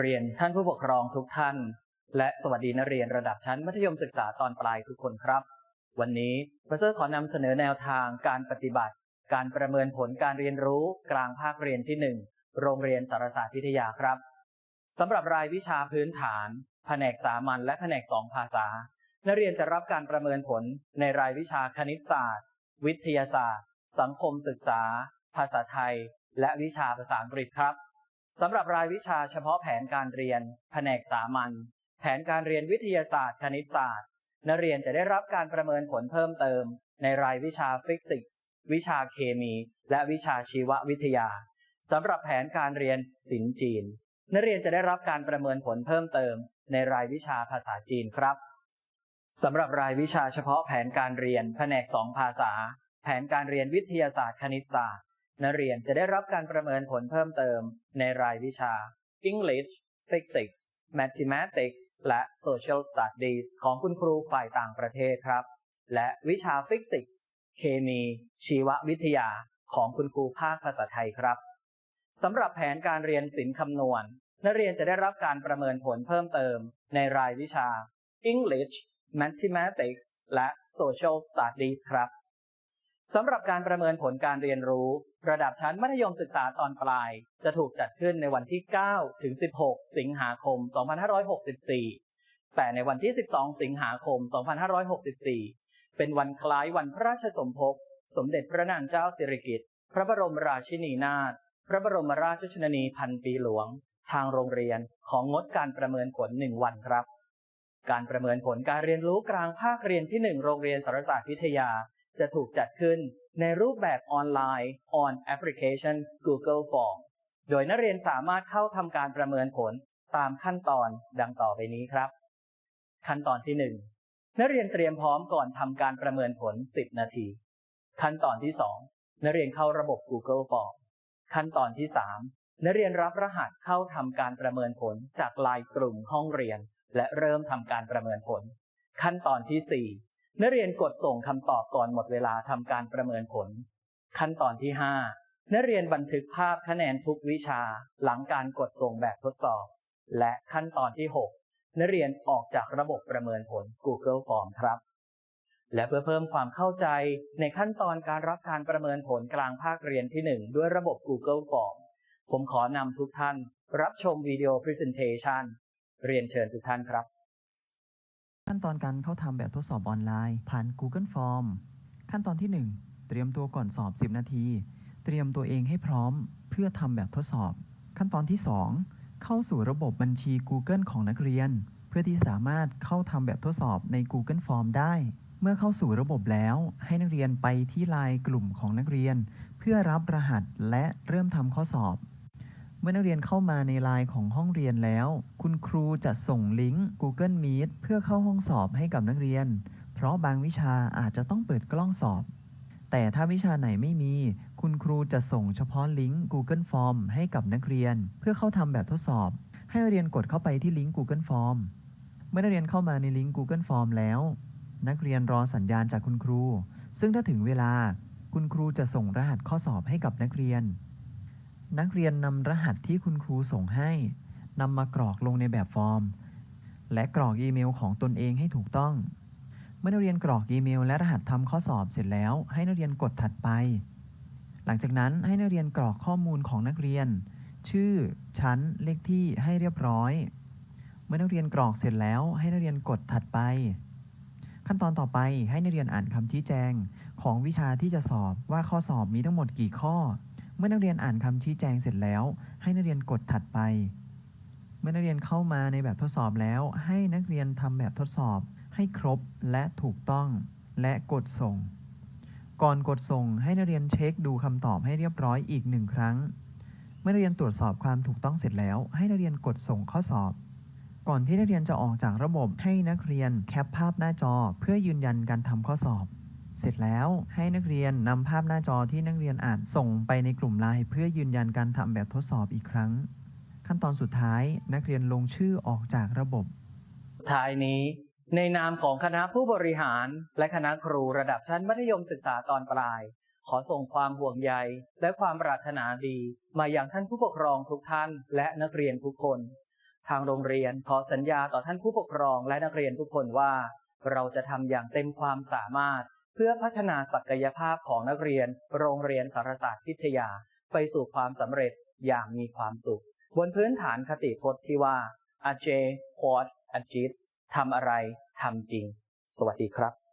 เรียนท่านผู้ปกครองทุกท่าน และสวัสดีนักเรียนระดับชั้นมัธยมศึกษาตอนปลายทุกคนครับ วันนี้พระเซอร์ขอนำเสนอแนวทางการปฏิบัติ การประเมินผลการเรียนรู้กลางภาคเรียนที่ 1 โรงเรียนสารศาสตร์พิทยาครับสำหรับรายวิชาพื้นฐาน แผนกสามัญและแผนกสองภาษา นักเรียนจะรับการประเมินผลในรายวิชาคณิตศาสตร์ วิทยาศาสตร์ สังคมศึกษา ภาษาไทย และวิชาภาษาอังกฤษครับ สำหรับรายวิชาเฉพาะแผนการเรียน แผนกสามัญ แผนการเรียนวิทยาศาสตร์ คณิตศาสตร์ นักเรียนจะได้รับการประเมินผลเพิ่มเติม ในรายวิชาฟิสิกส์ วิชาเคมี และวิชาชีววิทยา สำหรับแผนการเรียนศิลป์จีน นักเรียนจะได้รับการประเมินผลเพิ่มเติม ในรายวิชาภาษาจีนครับ สำหรับรายวิชาเฉพาะแผนการเรียน แผนกสองภาษา แผนการเรียนวิทยาศาสตร์ คณิตศาสตร์ นักเรียนจะได้รับการประเมินผลเพิ่มเติมในรายวิชา English Physics Mathematics และ Social Studies ของคุณครูฝ่ายต่างประเทศครับ และวิชา Physics เคมี ชีววิทยาของคุณครูภาคภาษาไทยครับสำหรับแผนการเรียนศิลป์คำนวณ นักเรียนจะได้รับการประเมินผลเพิ่มเติมในรายวิชา English Mathematics และ Social Studies ครับ สำหรับการประเมินผลการเรียนรู้ ระดับชั้นมัธยมศึกษาตอนปลาย จะถูกจัดขึ้นในวันที่ 9 ถึง 16 สิงหาคม 2564 แต่ในวันที่ 12 สิงหาคม 2564 เป็นวันคล้ายวันพระราชสมภพ สมเด็จพระนางเจ้าสิริกิติ์ พระบรมราชินีนาถ พระบรมราชชนนีพันปีหลวง ทางโรงเรียนของงดการประเมินผล 1 วันครับ การประเมินผลการเรียนรู้กลางภาคเรียนที่ 1 โรงเรียนสารศาสตร์พิทยา จะถูกจัดขึ้นในรูปแบบออนไลน์ on application Google Form โดยนักเรียนสามารถเข้าทำการประเมินผลตามขั้นตอนดังต่อไปนี้ครับ ขั้นตอนที่ 1 นักเรียนเตรียมพร้อมก่อนทำการประเมินผล 10 นาที ขั้นตอนที่ 2 นักเรียนเข้าระบบ Google Form ขั้นตอนที่ 3 นักเรียนรับรหัสเข้าทำการประเมินผลจากลน์กลุ่มห้องเรียน และเริ่มทำการประเมินผล ขั้นตอนที่4 นักเรียนกดส่งคำตอบก่อนหมดเวลาทำการประเมินผล ขั้นตอนที่ 5 นักเรียนบันทึกภาพคะแนนทุกวิชาหลังการกดส่งแบบทดสอบ และขั้นตอนที่ 6 นักเรียนออกจากระบบประเมินผล Google Form ครับ และเพื่อเพิ่มความเข้าใจในขั้นตอนการรับการประเมินผลกลางภาคเรียนที่ 1 ด้วยระบบ Google Form ผมขอนำทุกท่าน รับชมวิดีโอ Presentation เรียนเชิญทุกท่านครับ ขั้นตอนการเข้าทำแบบทดสอบออนไลน์ ผ่าน Google Form ขั้นตอนที่ 1 เตรียมตัวก่อนสอบ 10 นาที เตรียมตัวเองให้พร้อมเพื่อทำแบบทดสอบ ขั้นตอนที่ 2 เข้าสู่ระบบบัญชี Google ของนักเรียน เพื่อที่สามารถเข้าทำแบบทดสอบใน Google Form ได้ เมื่อเข้าสู่ระบบแล้ว ให้นักเรียนไปที่ไลน์กลุ่มของนักเรียน เพื่อรับรหัสและเริ่มทำข้อสอบ มื่อนักเรียนเข้ามาในไลน์ของห้องเรียนแล้ว คุณครูจะส่งลิงก์ Google Meet เพื่อเข้าห้องสอบให้กับนักเรียน เพราะบางวิชาอาจจะต้องเปิดกล้องสอบ แต่ถ้าวิชาไหนไม่มี คุณครูจะส่งเฉพาะลิงก์ Google Form ให้กับนักเรียน เพื่อเข้าทำแบบทดสอบ ให้นักเรียนกดเข้าไปที่ลิงก์ Google Form เมื่อนักเรียนเข้ามาในลิงก์ Google Form แล้ว นักเรียนรอสัญญาณจากคุณครู ซึ่งถ้าถึงเวลา คุณครูจะส่งรหัสข้อสอบให้กับนักเรียน นักเรียนนำรหัสที่คุณครูส่งให้นำมากรอกลงในแบบฟอร์ม และกรอกอีเมลของตนเองให้ถูกต้อง เมื่อนักเรียนกรอกอีเมล และรหัสทำข้อสอบเสร็จแล้ว ให้นักเรียนกดถัดไป หลังจากนั้นให้นักเรียนกรอกข้อมูลของนักเรียน ชื่อ ชั้น เลขที่ให้เรียบร้อย เมื่อนักเรียนกรอกเสร็จแล้ว ให้นักเรียนกดถัดไป ขั้นตอนต่อไปให้นักเรียนอ่านคำชี้แจงของวิชาที่จะสอบว่าข้อสอบมีทั้งหมดกี่ข้อ เมื่อนักเรียนอ่านคำชี้แจงเสร็จแล้ว ให้นักเรียนกดถัดไป เมื่อนักเรียนเข้ามาในแบบทดสอบแล้ว ให้นักเรียนทำแบบทดสอบ ให้ครบและถูกต้อง และกดส่ง ก่อนกดส่งให้นักเรียนเช็คดูคำตอบให้เรียบร้อยอีกหนึ่งครั้ง เมื่อนักเรียนตรวจสอบความถูกต้องเสร็จแล้ว ให้นักเรียนกดส่งข้อสอบก่อนที่นักเรียนจะออกจากระบบให้นักเรียนแคปภาพหน้าจอเพื่อยืนยันการทำข้อสอบ เสร็จแล้วให้นักเรียนนำภาพหน้าจอที่นักเรียนอ่านส่งไปในกลุ่มไลน์เพื่อยืนยันการทำแบบทดสอบอีกครั้ง ขั้นตอนสุดท้ายนักเรียนลงชื่อออกจากระบบ ท้ายนี้ ในนามของคณะผู้บริหาร และคณะครูระดับชั้นมัธยมศึกษาตอนปลาย ขอส่งความห่วงใยและความปรารถนาดี มาอยังท่านผู้ปกครองทุกท่าน และนักเรียนทุกคน ทางโรงเรียนขอสัญญาต่อท่านผู้ปกครองและนักเรียนทุกคนว่า เราจะทำอย่างเต็มความสามารถ เพื่อพัฒนาศักยภาพของนักเรียน โรงเรียนสารศาสตร์พิทยา ไปสู่ความสำเร็จอย่างมีความสุข บนพื้นฐานคติพจน์ที่ว่าอาเจควอดอาจิตทำอะไรทำจริง สวัสดีครับ